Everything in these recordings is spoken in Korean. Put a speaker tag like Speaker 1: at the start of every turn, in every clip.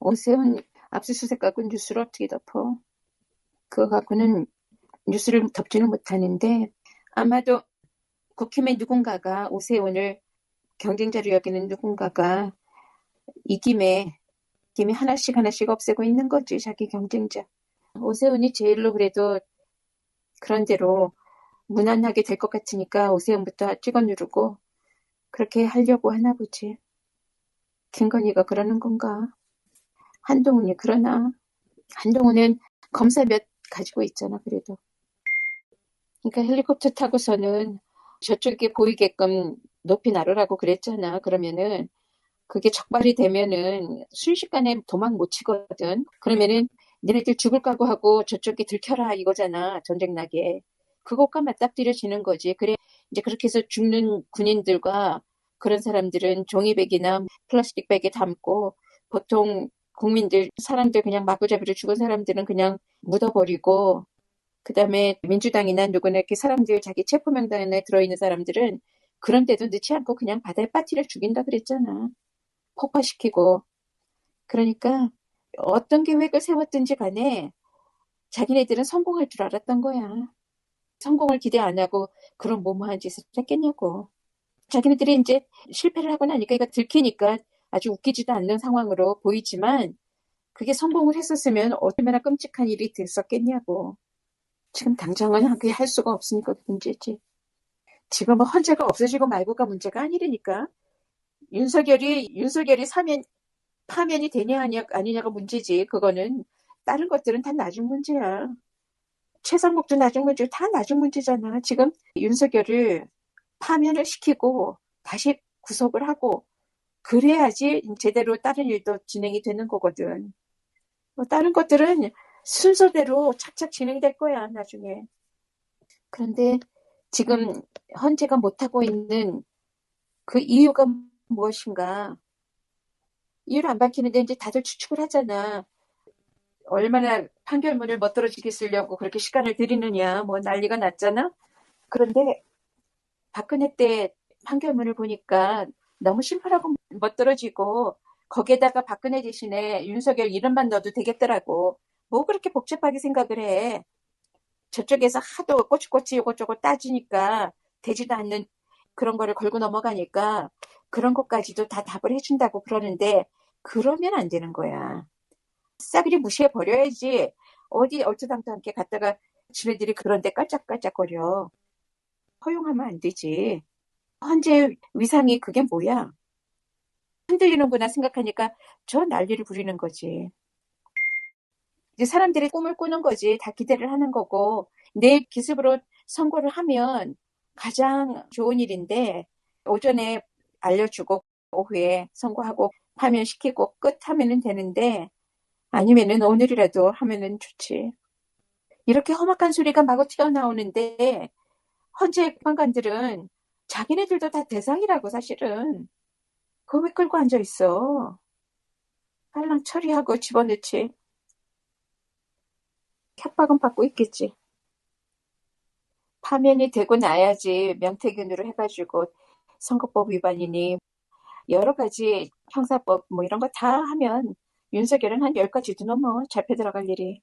Speaker 1: 오세훈 압수수색 갖고 뉴스를 어떻게 덮어? 그거 갖고는 뉴스를 덮지는 못하는데 아마도 국힘의 누군가가 오세훈을 경쟁자로 여기는 누군가가 이 김에 김에 하나씩 하나씩 없애고 있는 거지 자기 경쟁자. 오세훈이 제일로 그래도 그런 대로 무난하게 될 것 같으니까 오세훈부터 찍어 누르고 그렇게 하려고 하나 보지. 김건희가 그러는 건가? 한동훈이 그러나? 한동훈은 검사 몇 가지고 있잖아, 그래도. 그러니까 헬리콥터 타고서는 저쪽에 보이게끔 높이 날으라고 그랬잖아. 그러면은 그게 적발이 되면은 순식간에 도망 못 치거든. 그러면은 니네들 죽을 각오하고 저쪽에 들켜라 이거잖아. 전쟁 나게. 그것과 맞닥뜨려지는 거지. 그래 이제 그렇게 해서 죽는 군인들과 그런 사람들은 종이백이나 플라스틱 백에 담고 보통 국민들 사람들 그냥 마구잡이로 죽은 사람들은 그냥 묻어버리고 그다음에 민주당이나 누구나 이렇게 사람들 자기 체포 명단에 들어있는 사람들은 그런데도 넣지 않고 그냥 바다에 빠뜨려 죽인다 그랬잖아. 폭파시키고. 그러니까 어떤 계획을 세웠든지 간에 자기네들은 성공할 줄 알았던 거야. 성공을 기대 안 하고 그런 모모한 짓을 했겠냐고. 자기네들이 이제 실패를 하고 나니까 이거 들키니까 아주 웃기지도 않는 상황으로 보이지만 그게 성공을 했었으면 얼마나 끔찍한 일이 됐었겠냐고. 지금 당장은 그게 할 수가 없으니까 문제지. 지금은 뭐 헌재가 없어지고 말고가 문제가 아니라니까. 윤석열이 윤석열이 사면 파면이 되냐 아니냐 아니냐가 문제지. 그거는 다른 것들은 다 나중 문제야. 최상국도 나중 문제, 다 나중 문제잖아. 지금 윤석열을 파면을 시키고 다시 구속을 하고 그래야지 제대로 다른 일도 진행이 되는 거거든. 뭐 다른 것들은 순서대로 착착 진행될 거야, 나중에. 그런데 지금 헌재가 못하고 있는 그 이유가 무엇인가? 이유를 안 밝히는데 이제 다들 추측을 하잖아. 얼마나 판결문을 멋들어지게 쓰려고 그렇게 시간을 들이느냐, 뭐 난리가 났잖아. 그런데 박근혜 때 판결문을 보니까 너무 심플하고 멋들어지고 거기에다가 박근혜 대신에 윤석열 이름만 넣어도 되겠더라고. 뭐 그렇게 복잡하게 생각을 해. 저쪽에서 하도 꼬치꼬치 요것저것 따지니까 되지도 않는 그런 거를 걸고 넘어가니까 그런 것까지도 다 답을 해준다고 그러는데 그러면 안 되는 거야. 싸그리 무시해 버려야지. 어디 얼토당토 않게 갔다가 지네들이 그런데 깔짝깔짝거려. 허용하면 안 되지. 헌재 위상이 그게 뭐야? 흔들리는구나 생각하니까 저 난리를 부리는 거지. 이제 사람들이 꿈을 꾸는 거지. 다 기대를 하는 거고 내일 기습으로 선거를 하면 가장 좋은 일인데 오전에 알려주고 오후에 선거하고 파면시키고 끝 하면은 되는데 아니면은 오늘이라도 하면은 좋지. 이렇게 험악한 소리가 마구 튀어나오는데 헌재 관관들은 자기네들도 다 대상이라고 사실은. 그거 왜 끌고 앉아 있어? 빨랑 처리하고 집어넣지. 협박은 받고 있겠지. 파면이 되고 나야지 명태균으로 해가지고 선거법 위반이니 여러 가지 형사법 뭐 이런 거 다 하면 윤석열은 한 열가지도 넘어 잡혀 들어갈 일이.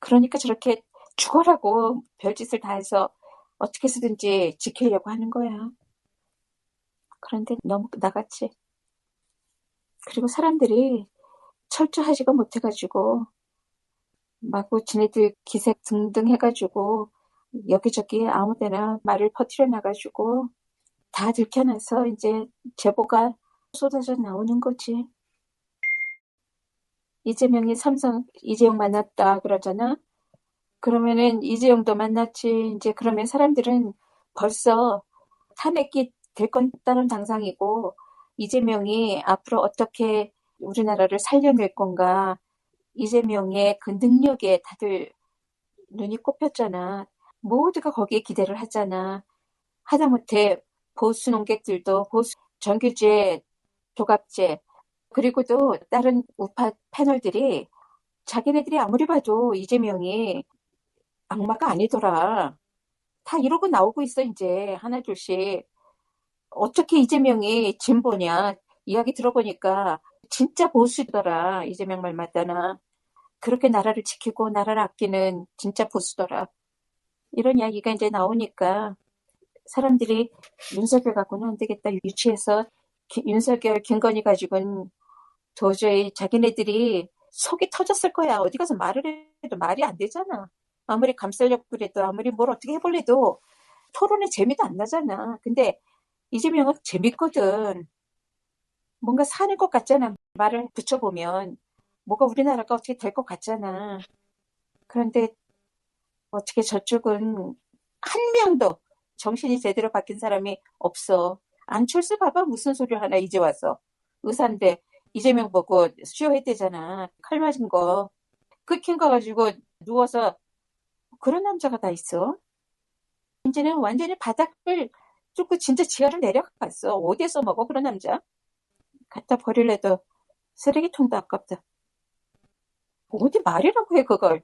Speaker 1: 그러니까 저렇게 죽어라고 별짓을 다 해서 어떻게 해서든지 지키려고 하는 거야. 그런데 너무 나갔지. 그리고 사람들이 철저하지가 못해가지고 마구 지네들 기색 등등 해가지고 여기저기 아무 데나 말을 퍼뜨려 나가지고 다 들켜나서 이제 제보가 쏟아져 나오는 거지. 이재명이 삼성 이재용 만났다 그러잖아. 그러면은 이재용도 만났지. 이제 그러면 사람들은 벌써 탄핵이 될 건다는 당상이고 이재명이 앞으로 어떻게 우리나라를 살려낼 건가 이재명의 그 능력에 다들 눈이 꼽혔잖아. 모두가 거기에 기대를 하잖아. 하다못해 보수 농객들도 보수 정규제, 조갑제 그리고 또 다른 우파 패널들이 자기네들이 아무리 봐도 이재명이 악마가 아니더라. 다 이러고 나오고 있어 이제 하나둘씩. 어떻게 이재명이 진보냐 이야기 들어보니까 진짜 보수더라. 이재명 말 맞다나. 그렇게 나라를 지키고 나라를 아끼는 진짜 보수더라. 이런 이야기가 이제 나오니까 사람들이 윤석열 갖고는 안 되겠다. 유치해서 기- 윤석열, 김건희 가지고는 도저히 자기네들이 속이 터졌을 거야. 어디 가서 말을 해도 말이 안 되잖아. 아무리 감싸려고 그래도 아무리 뭘 어떻게 해볼래도 토론에 재미도 안 나잖아. 근데 이재명은 재밌거든. 뭔가 사는 것 같잖아. 말을 붙여보면. 뭐가 우리나라가 어떻게 될 것 같잖아. 그런데 어떻게 저쪽은 한 명도 정신이 제대로 바뀐 사람이 없어. 안철수 봐봐 무슨 소리 하나 이제 와서. 의사인데 이재명 보고 수요했대잖아. 칼 맞은 거. 그킹 가가지고 누워서 그런 남자가 다 있어. 이제는 완전히 바닥을 뚫고 진짜 지하를 내려갔어. 어디에서 먹어 그런 남자? 갖다 버릴래도 쓰레기통도 아깝다. 어디 말이라고 해 그걸.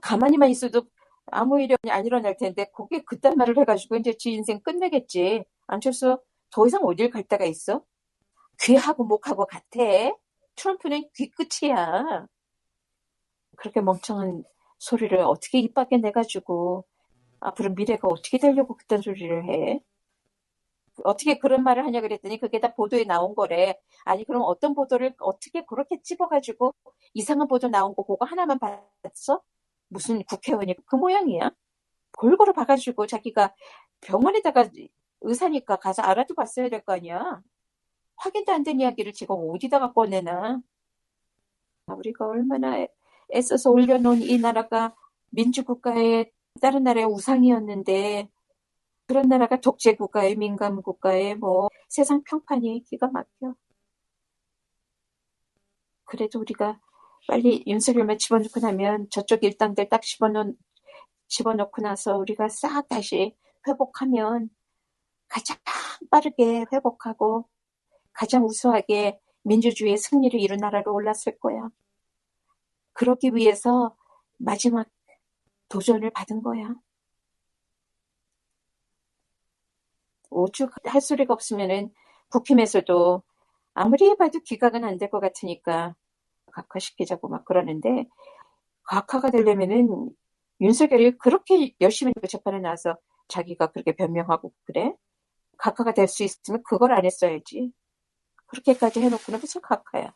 Speaker 1: 가만히만 있어도 아무 일이 안 일어날 텐데 그게 그딴 말을 해가지고 이제 지 인생 끝내겠지. 안철수 더 이상 어딜 갈 데가 있어? 귀하고 목하고 같아. 트럼프는 귀 끝이야. 그렇게 멍청한 소리를 어떻게 입 밖에 내가지고 앞으로 미래가 어떻게 되려고 그딴 소리를 해? 어떻게 그런 말을 하냐 그랬더니 그게 다 보도에 나온 거래. 아니 그럼 어떤 보도를 어떻게 그렇게 찝어가지고 이상한 보도 나온 거 그거 하나만 봤어? 무슨 국회의원이 그 모양이야? 골고루 봐가지고 자기가 병원에다가 의사니까 가서 알아도 봤어야 될 거 아니야? 확인도 안 된 이야기를 지금 어디다가 꺼내나? 우리가 얼마나 애- 애써서 올려놓은 이 나라가 민주국가의 다른 나라의 우상이었는데 그런 나라가 독재국가의 민감국가의 뭐 세상 평판이 기가 막혀. 그래도 우리가 빨리 윤석열만 집어넣고 나면 저쪽 일당들 딱 집어넣, 집어넣고 나서 우리가 싹 다시 회복하면 가장 빠르게 회복하고 가장 우수하게 민주주의의 승리를 이룬 나라로 올랐을 거야. 그러기 위해서 마지막 도전을 받은 거야. 오죽 할 소리가 없으면은 국힘에서도 아무리 해봐도 기각은 안 될 것 같으니까 각화시키자고 막 그러는데 각화가 되려면은 윤석열이 그렇게 열심히 재판에 나와서 자기가 그렇게 변명하고 그래? 각화가 될 수 있으면 그걸 안 했어야지. 그렇게까지 해놓고는 무슨 각화야.